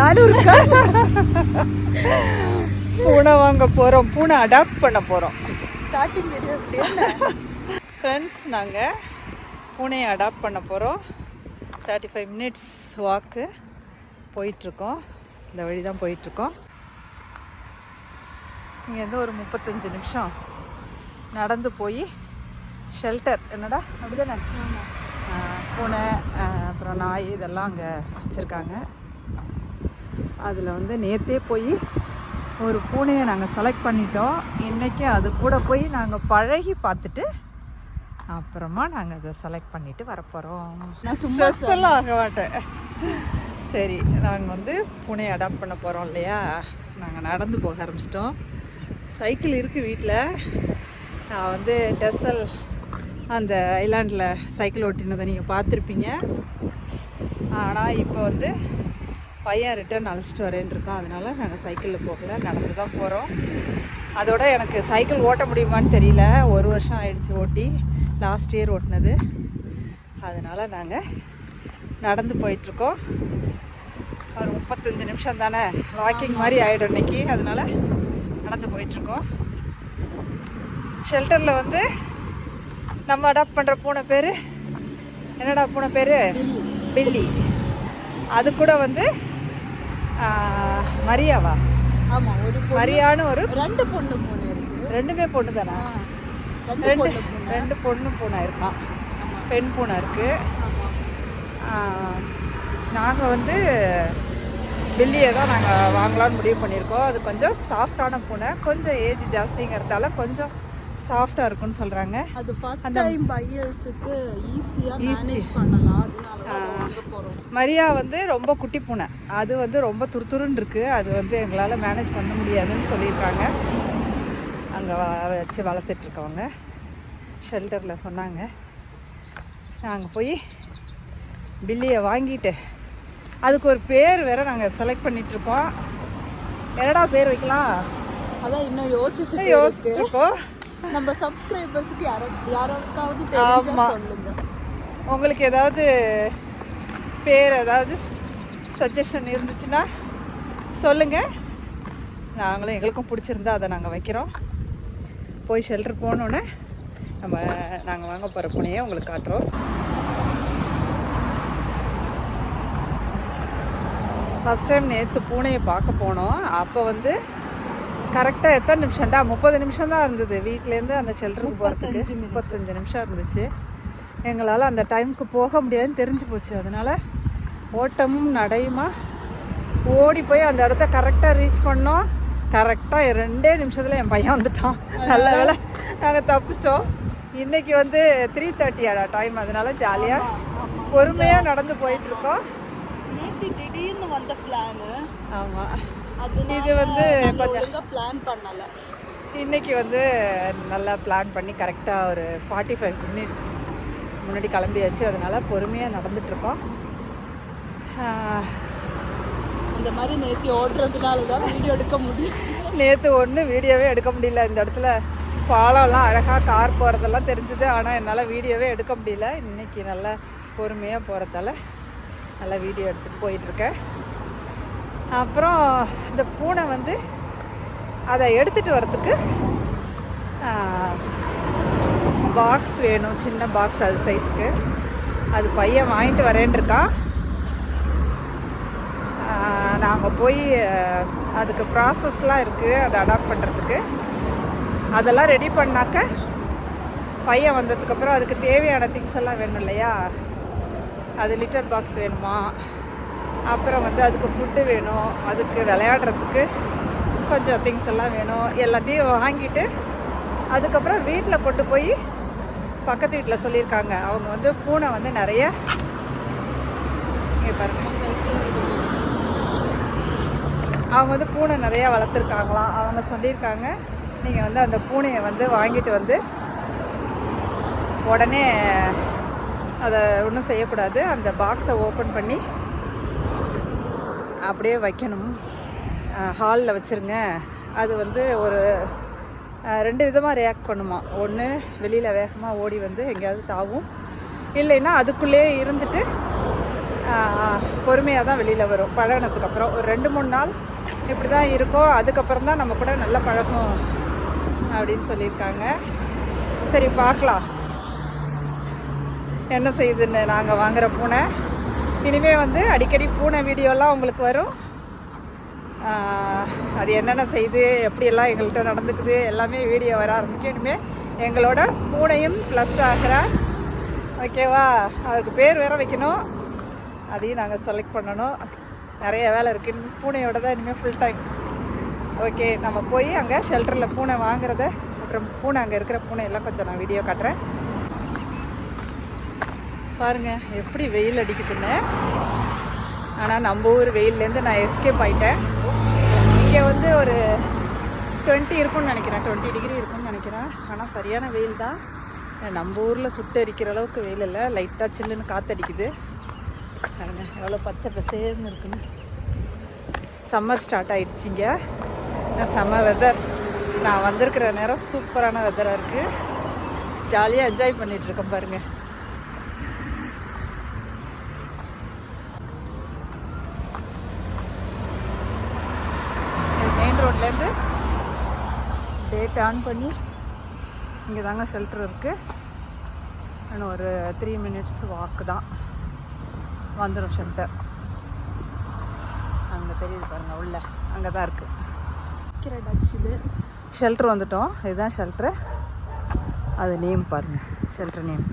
நானும் இருக்கா பூனை வாங்க போகிறோம் பூனை அடாப்ட் பண்ண போகிறோம் ஸ்டார்டிங் வீடியோ ஃப்ரெண்ட்ஸ் நாங்கள் பூனையை அடாப்ட் பண்ண போகிறோம் தேர்ட்டி ஃபைவ் மினிட்ஸ் வாக்கு போயிட்டுருக்கோம். இந்த வழி தான் போயிட்டுருக்கோம். இங்கேருந்து ஒரு முப்பத்தஞ்சு நிமிஷம் நடந்து போய் ஷெல்டர் என்னடா? அப்படிதானே? பூனை அப்புறம் நாய் இதெல்லாம் அங்கே வச்சுருக்காங்க. அதில் வந்து நேற்றே போய் ஒரு பூனையை நாங்கள் செலக்ட் பண்ணிட்டோம். இன்றைக்கி அது கூட போய் நாங்கள் பழகி பார்த்துட்டு அப்புறமா நாங்கள் அதை செலக்ட் பண்ணிட்டு வரப்போகிறோம் நான் சும்மா ஆக மாட்டேன். சரி நாங்கள் வந்து பூனையை அடாப்ட் பண்ண போகிறோம் இல்லையா? நாங்கள் நடந்து போக ஆரம்பிச்சிட்டோம். சைக்கிள் இருக்குது வீட்டில் நான் வந்து டெசல் அந்த ஐலாண்டில் சைக்கிள் ஓட்டினதை நீங்கள் பார்த்துருப்பீங்க. ஆனால் இப்போ வந்து பையன் ரிட்டர்ன் அழைச்சிட்டு வரேன்னு இருக்கோம் அதனால நாங்கள் சைக்கிளில் போகல நடந்து தான் போகிறோம் அதோட எனக்கு சைக்கிள் ஓட்ட முடியுமான்னு தெரியல. ஒரு வருஷம் ஆயிடுச்சு ஓட்டி லாஸ்ட் இயர் ஓட்டினது. அதனால் நாங்கள் நடந்து போயிட்டுருக்கோம். ஒரு முப்பத்தஞ்சு நிமிஷம் தானே வாக்கிங் மாதிரி ஆகிடும் இன்னைக்கு. அதனால நடந்து போயிட்டுருக்கோம். ஷெல்டரில் வந்து நம்ம அடாப்ட் பண்ணுற பூனை பேர் என்னடா பூனை பேர்? பில்லி. அது கூட வந்து மரியாவா? ஆமா ஒரு மரியான்னு ஒரு ரெண்டு பொண்ணு பூனை இருக்கு. ரெண்டுமே பொண்ணு தானே ரெண்டு ரெண்டு பொண்ணு பூனை இருக்கான் பெண் பூனை இருக்குது ஆமா. நாங்கள் வந்து பில்லியை தான் நாங்கள் வாங்கலாம்னு முடிவு பண்ணியிருக்கோம். அது கொஞ்சம் சாஃப்டான பூனை கொஞ்சம் ஏஜ் ஜாஸ்திங்கிறதால கொஞ்சம் சாஃப்டாக இருக்குன்னு சொல்கிறாங்க அது ஃபர்ஸ்ட் டைம் பையர்ஸுக்கு ஈஸியா மேனேஜ் பண்ணலாம். மரியா வந்து ரொம்ப குட்டி பூனை. அது வந்து ரொம்ப துருதுருன்னு இருக்குது அது வந்து எங்களால் மேனேஜ் பண்ண முடியாதுன்னு சொல்லியிருக்காங்க. அங்கே வச்சு வளர்த்துட்ருக்கவங்க. ஷெல்டரில் சொன்னாங்க. நாங்கள் போய் பில்லியை வாங்கிட்டு அதுக்கு ஒரு பேர் வேற நாங்கள் செலக்ட் பண்ணிகிட்ருக்கோம் என்னடா பேர் வைக்கலாம்? அதான் இன்னும் யோசிச்சுட்டு இருக்கு. யோசிச்சுருக்கோம் நம்ம சப்ஸ்கிரைபர்ஸ்க்கு யாரோ யாராவது தெரிஞ்சா. சொல்லுங்க. உங்களுக்கு ஏதாவது பேர் ஏதாவது சஜஷன் இருந்துச்சுன்னா சொல்லுங்கள் நாங்களும் எங்களுக்கும் பிடிச்சிருந்தா அதை நாங்கள் வைக்கிறோம். போய் ஷெல்டர் போனோன்னே நம்ம நாங்கள் வாங்க போகிற பூனையை உங்களுக்கு காட்டுறோம். ஃபஸ்ட் டைம் நேற்று பூனையை பார்க்க போனோம். அப்போ வந்து கரெக்டாக எத்தனை நிமிஷம்டா முப்பது நிமிஷம் தான் இருந்தது. வீட்டிலேருந்து அந்த ஷெல்டருக்கு போகிறதுக்கு முப்பத்தஞ்சு நிமிஷம் இருந்துச்சு. எங்களால் அந்த டைமுக்கு போக முடியாதுன்னு தெரிஞ்சு போச்சு. அதனால் ஓட்டமும் நடையுமா? ஓடி போய் அந்த இடத்த கரெக்டாக ரீச் பண்ணோம். கரெக்டாக ரெண்டே நிமிஷத்தில் என் பையன் வந்துட்டான். நல்ல வேலை நாங்கள் தப்பிச்சோம். இன்னைக்கு வந்து த்ரீ தேர்ட்டியாடா டைம் அதனால ஜாலியாக பொறுமையாக நடந்து போயிட்டுருக்கோம் நேத்து திடீர்னு வந்த பிளானு ஆமாம் இது வந்து கொஞ்சம் பிளான் பண்ணல. இன்னைக்கு வந்து நல்லா பிளான் பண்ணி கரெக்டாக ஒரு ஃபார்ட்டி ஃபைவ் மினிட்ஸ் முன்னாடி கிளம்பியாச்சு. அதனால பொறுமையாக நடந்துட்டுருக்கோம். அந்த மாதிரி நேத்தி ஓடுறதுனால தான் வீடியோ எடுக்க முடியும் நேற்று ஒன்று வீடியோவே எடுக்க முடியல. இந்த இடத்துல பாலம்லாம் அழகாக கார் போகிறதெல்லாம் தெரிஞ்சுது. ஆனால் என்னால் வீடியோவே எடுக்க முடியல. இன்னைக்கு நல்லா பொறுமையாக போகிறதால நல்லா வீடியோ எடுத்துகிட்டு போயிட்டுருக்கேன். அப்புறம் இந்த பூனை வந்து அதை எடுத்துகிட்டு வரத்துக்கு பாக்ஸ் வேணும் சின்ன பாக்ஸ் அது சைஸ்க்கு அது பையன் வாங்கிட்டு வரேன்ருக்கான் நாங்கள் போய் அதுக்கு ப்ராசஸ்லாம் இருக்குது அதை அடாப்ட் பண்ணுறதுக்கு அதெல்லாம் ரெடி பண்ணாக்க பையன் வந்ததுக்கப்புறம் அதுக்கு தேவையான திங்ஸ் எல்லாம் வேணும் இல்லையா? அது லிட்டர் பாக்ஸ் வேணுமா? அப்புறம் வந்து அதுக்கு ஃபுட்டு வேணும் அதுக்கு விளையாடுறதுக்கு கொஞ்சம் திங்ஸ் எல்லாம் வேணும். எல்லாத்தையும் வாங்கிட்டு அதுக்கப்புறம் வீட்டில் கொண்டு போய் பக்கத்து வீட்டில் சொல்லியிருக்காங்க. அவங்க வந்து பூனை வந்து நிறைய பாருங்க. அவங்க வந்து பூனை நிறையா வளர்த்துருக்காங்களாம். அவங்க சொல்லியிருக்காங்க நீங்கள் வந்து அந்த பூனையை வந்து வாங்கிட்டு வந்து உடனே அதை ஒன்றும் செய்யக்கூடாது. அந்த பாக்ஸை ஓப்பன் பண்ணி அப்படியே வைக்கணும். ஹாலில் வச்சுருங்க. அது வந்து ஒரு ரெண்டு விதமாக ரியாக்ட் பண்ணுமா. ஒன்று வெளியில் வேகமாக ஓடி வந்து எங்கேயாவது தாவும். இல்லைன்னா அதுக்குள்ளேயே இருந்துட்டு பொறுமையாக தான் வெளியில் வரும். பழகினதுக்கு அப்புறம் ஒரு ரெண்டு மூணு நாள் இப்படி தான் இருக்கும் அதுக்கப்புறம் தான் நம்ம கூட நல்லா பழகும் அப்படின்னு சொல்லியிருக்காங்க. சரி பார்க்கலாம். என்ன செய்யுதுன்னு நாங்கள் வாங்குகிற பூனை? இனிமேல் வந்து அடிக்கடி பூனை வீடியோலாம் உங்களுக்கு வரும். அது என்னென்ன செய்யுது எப்படியெல்லாம் எங்கள்கிட்ட நடந்துக்குது எல்லாமே வீடியோ வர ஆரம்பிக்கும். இனிமேல் எங்களோட பூனையும் ப்ளஸ் ஆகிறா ஓகேவா அதுக்கு பேர் வேற வைக்கணும். அதையும் நாங்கள் செலக்ட் பண்ணணும். நிறைய வேலை இருக்குது பூனையோட தான் இனிமேல் ஃபுல் டைம் ஓகே நம்ம போய் அங்கே ஷெல்டரில் பூனை வாங்குறத அப்புறம் பூனை அங்கே இருக்கிற பூனை எல்லாம் கொஞ்சம் நான் வீடியோ காட்டுறேன். பாருங்க எப்படி வெயில் அடிக்குதுன்னு. ஆனால் நம்ம ஊர் வெயில்லேருந்து நான் எஸ்கேப் ஆயிட்டேன். இங்கே வந்து ஒரு டுவெண்ட்டி இருக்கும்னு நினைக்கிறேன். டுவெண்ட்டி டிகிரி இருக்கும்னு நினைக்கிறேன். ஆனால் சரியான வெயில் தான் நம்ம ஊரில் சுட்டு அரிக்கிற அளவுக்கு வெயில் இல்லை. லைட்டாக சில்லுன்னு காற்றடிக்குது பாருங்க எவ்வளோ பச்சை பசேர்னு இருக்குன்னு. சம்மர் ஸ்டார்ட் ஆகிடுச்சிங்க இன்னும் செம்ம வெதர் நான் வந்திருக்கிற நேரம் சூப்பரான வெதராக இருக்குது ஜாலியாக என்ஜாய் பண்ணிகிட்ருக்கேன் இருக்கேன் பாருங்க இது மெயின் ரோட்லேருந்து டேட் ஆன் பண்ணி இங்கே தாங்க ஷெல்டர் இருக்குது இன்னும் ஒரு த்ரீ மினிட்ஸ் வாக்கு தான். வந்துடும் ஷெல்டர் அங்கே தெரியுது பாருங்கள் உள்ள. அங்கே தான் இருக்குது இது ஷெல்டர் வந்துட்டோம். இதுதான் ஷெல்ட்ரு அது நேம் பாருங்கள் ஷெல்டர் நேம்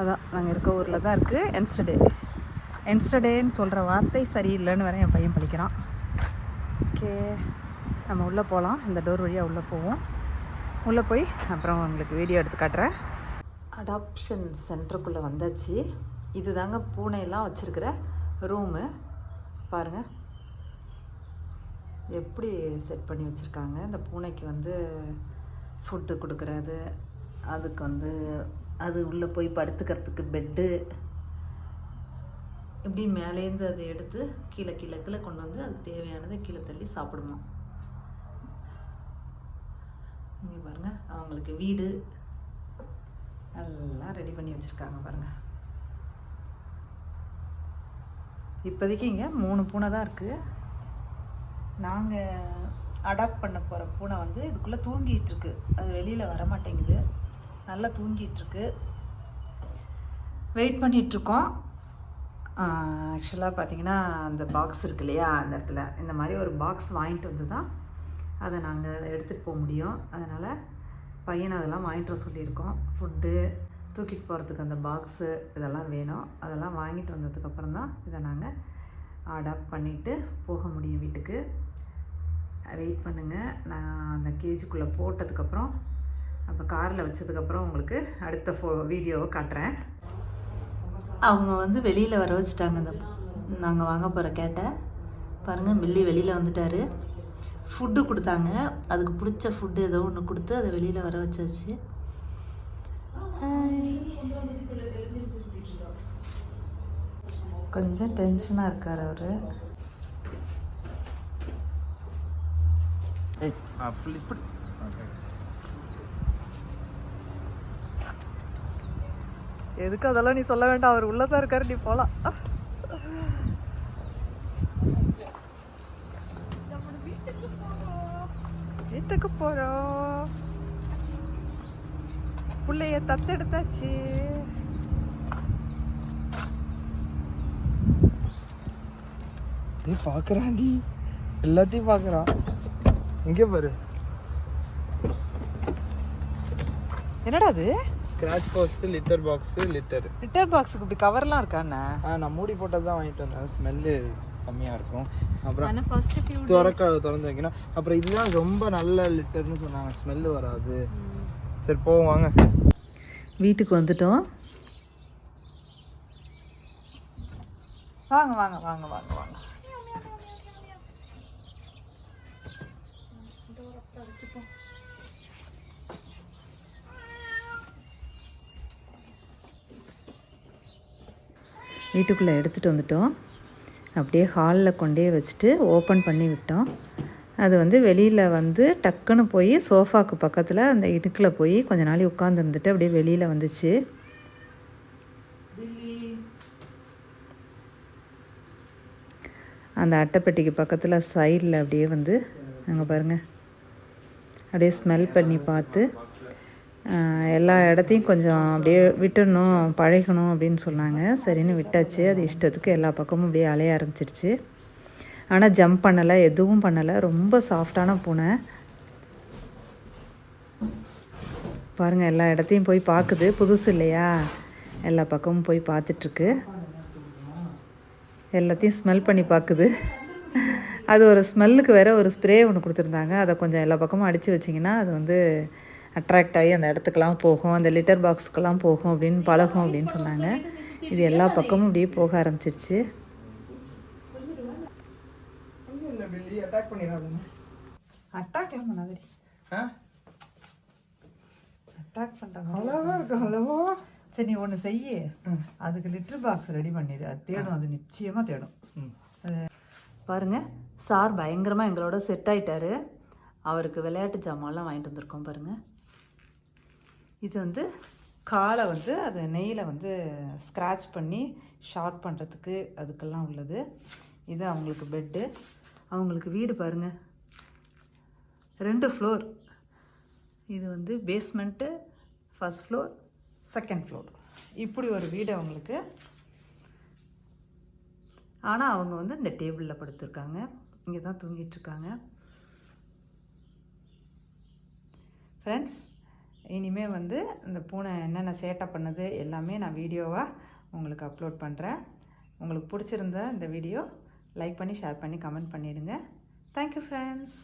அதான் நாங்கள் இருக்க ஊரில் தான் இருக்குது என்ஸ்டர்டே என்ஸ்டர்டேன்னு சொல்கிற வார்த்தை சரியில்லைன்னு வேற என் பையன் படிக்கிறான் ஓகே. நம்ம உள்ளே போகலாம். இந்த டோர் வழியாக உள்ளே போவோம். உள்ளே போய் அப்புறம் உங்களுக்கு வீடியோ எடுத்து காட்டுறேன். அடாப்ஷன் சென்டருக்குள்ளே வந்தாச்சு. இது தாங்க பூனையெல்லாம் வச்சுருக்கிற ரூமு பாருங்கள் எப்படி செட் பண்ணி வச்சுருக்காங்க. இந்த பூனைக்கு வந்து ஃபுட்டு கொடுக்குறது அதுக்கு வந்து அது உள்ளே போய் படுத்துக்கிறதுக்கு பெட்டு இப்படி மேலேருந்து அதை எடுத்து கீழே கீழே கீழே கொண்டு வந்து அதுக்கு தேவையானதை கீழே தள்ளி சாப்பிடுமா இங்கே பாருங்கள் அவங்களுக்கு வீடு எல்லாம் ரெடி பண்ணி வச்சுருக்காங்க பாருங்கள் இப்போதைக்கு இங்கே மூணு பூனை தான் இருக்குது நாங்கள் அடாப்ட் பண்ண போகிற பூனை வந்து இதுக்குள்ளே தூங்கிகிட்ருக்கு அது வெளியில் வர மாட்டேங்குது நல்லா தூங்கிகிட்ருக்கு வெயிட் பண்ணிகிட்ருக்கோம் ஆக்சுவலாக பார்த்தீங்கன்னா அந்த பாக்ஸ் இருக்கு இல்லையா அந்த இடத்துல. இந்த மாதிரி ஒரு பாக்ஸ் வாங்கிட்டு வந்து தான் அதை நாங்கள் எடுத்துகிட்டு போக முடியும். அதனால் பையனை அதெல்லாம் வாங்கிட்டு வர சொல்லியிருக்கோம். ஃபுட்டு தூக்கிட்டு போகிறதுக்கு அந்த பாக்ஸு இதெல்லாம் வேணும். அதெல்லாம் வாங்கிட்டு வந்ததுக்கப்புறம் தான் இதை நாங்கள் அடாப்ட் பண்ணிவிட்டு போக முடியும் வீட்டுக்கு. வெயிட் பண்ணுங்கள் நான் அந்த கேஜுக்குள்ளே போட்டதுக்கப்புறம் அப்போ காரில் வச்சதுக்கப்புறம் உங்களுக்கு அடுத்த ஃபோ வீடியோவை காட்டுறேன். அவங்க வந்து வெளியில் வர வச்சுட்டாங்க அந்த நாங்கள் வாங்க போகிற கேட்டை. பாருங்கள் மில்லி வெளியில் வந்துட்டாரு. ஃபுட்டு கொடுத்தாங்க. அதுக்கு பிடிச்ச ஃபுட்டு ஏதோ ஒன்று கொடுத்து அதை வெளியில் வர வச்சாச்சு. கொஞ்சம் டென்ஷனாக இருக்கார் அவர். ஏய் இப்படி ஓகே எதுக்கு அதெல்லாம் நீ சொல்ல வேண்டாம்? அவர் உள்ளதான் இருக்காரு. நீ போலாம். வீட்டுக்கு போறோம் புள்ளைய தத்தெடுத்தாச்சு. டேய் பார்க்குறான்டி எல்லாத்தையும் பார்க்குறான் இங்கே பாரு. என்னடா அது? Scratch post litter box litter litter பாக்ஸுக்கு இப்படி கவர்லாம் இருக்காண்ணே ஆ நான் மூடி போட்டது தான் வாங்கிட்டு வந்தேன். ஸ்மெல்லு கம்மியாக இருக்கும். அப்புறம் ஃபர்ஸ்ட் ஃபியூ திறக்க திறந்து வைக்கணும். அப்புறம் இதுதான் ரொம்ப நல்ல லிட்டர்னு சொன்னாங்க. ஸ்மெல்லு வராது. சரி போவோம் வாங்க. வீட்டுக்கு வந்துட்டோம். வாங்க வாங்க வாங்க வாங்க வாங்க. வீட்டுக்குள்ளே எடுத்துகிட்டு வந்துட்டோம். அப்படியே ஹாலில் கொண்டே வச்சுட்டு ஓப்பன் பண்ணி விட்டோம். அது வந்து வெளியில் வந்து டக்குன்னு போய் சோஃபாக்கு பக்கத்தில் அந்த இடுக்கில் போய் கொஞ்ச நாள் உட்காந்துருந்துட்டு அப்படியே வெளியில் வந்துச்சு. அந்த அட்டைப்பெட்டிக்கு பக்கத்தில் சைடில் அப்படியே வந்து அங்கே பாருங்கள் அப்படியே ஸ்மெல் பண்ணி பார்த்து எல்லா இடத்தையும் கொஞ்சம் அப்படியே விட்டுடணும் பழகணும் அப்படின்னு சொன்னாங்க. சரின்னு விட்டாச்சு. அது இஷ்டத்துக்கு எல்லா பக்கமும் அப்படியே அலைய ஆரம்பிச்சிருச்சு. ஆனால் ஜம்ப் பண்ணலை எதுவும் பண்ணலை. ரொம்ப சாஃப்டான பூனை. பாருங்கள் எல்லா இடத்தையும் போய் பார்க்குது புதுசு இல்லையா? எல்லா பக்கமும் போய் பார்த்துட்ருக்கு. எல்லாத்தையும் ஸ்மெல் பண்ணி பார்க்குது அது ஒரு ஸ்மெல்லுக்கு வேறு ஒரு ஸ்ப்ரே ஒன்று கொடுத்துருந்தாங்க. அதை கொஞ்சம் எல்லா பக்கமும் அடித்து வச்சிங்கன்னா அது வந்து அட்ராக்ட் ஆகி அந்த இடத்துக்கெல்லாம் போகும் அந்த லிட்டர் பாக்ஸ்க்கெல்லாம் போகும் அப்படின்னு பழகும் அப்படின்னு சொன்னாங்க. இது எல்லா பக்கமும் அப்படியே போக ஆரம்பிச்சிருச்சு. அட்டாக் பண்ணுறாங்க அழவா சரி நீ ஒன்று செய்ய. அதுக்கு லிட்டர் பாக்ஸ் ரெடி பண்ணிடு. அது தேடும் அது நிச்சயமாக தேடும். ம். பாருங்க சார் பயங்கரமாக எங்களோட செட் ஆயிட்டாரு. அவருக்கு விளையாட்டு ஜாமான்லாம் வாங்கிட்டு வந்திருக்கோம் பாருங்க. இது வந்து காலை வந்து அது நெய்யில் வந்து ஸ்க்ராட்ச் பண்ணி ஷார்ப் பண்ணுறதுக்கு அதுக்கெல்லாம் உள்ளது. இது அவங்களுக்கு பெட்டு அவங்களுக்கு வீடு பாருங்க. ரெண்டு ஃப்ளோர் இது வந்து basement first floor second floor இப்படி ஒரு வீடு அவங்களுக்கு. ஆனால் அவங்க வந்து இந்த டேபிளில் படுத்துருக்காங்க. இங்கே தான் தூங்கிட்டுருக்காங்க ஃப்ரெண்ட்ஸ் இனிமேல் வந்து இந்த பூனை என்னென்ன சேட்டை பண்ணுது எல்லாமே நான் வீடியோவாக உங்களுக்கு அப்லோட் பண்ணுறேன் உங்களுக்கு பிடிச்சிருந்த இந்த வீடியோ லைக் பண்ணி ஷேர் பண்ணி கமெண்ட் பண்ணிவிடுங்க தேங்க்யூ ஃப்ரெண்ட்ஸ்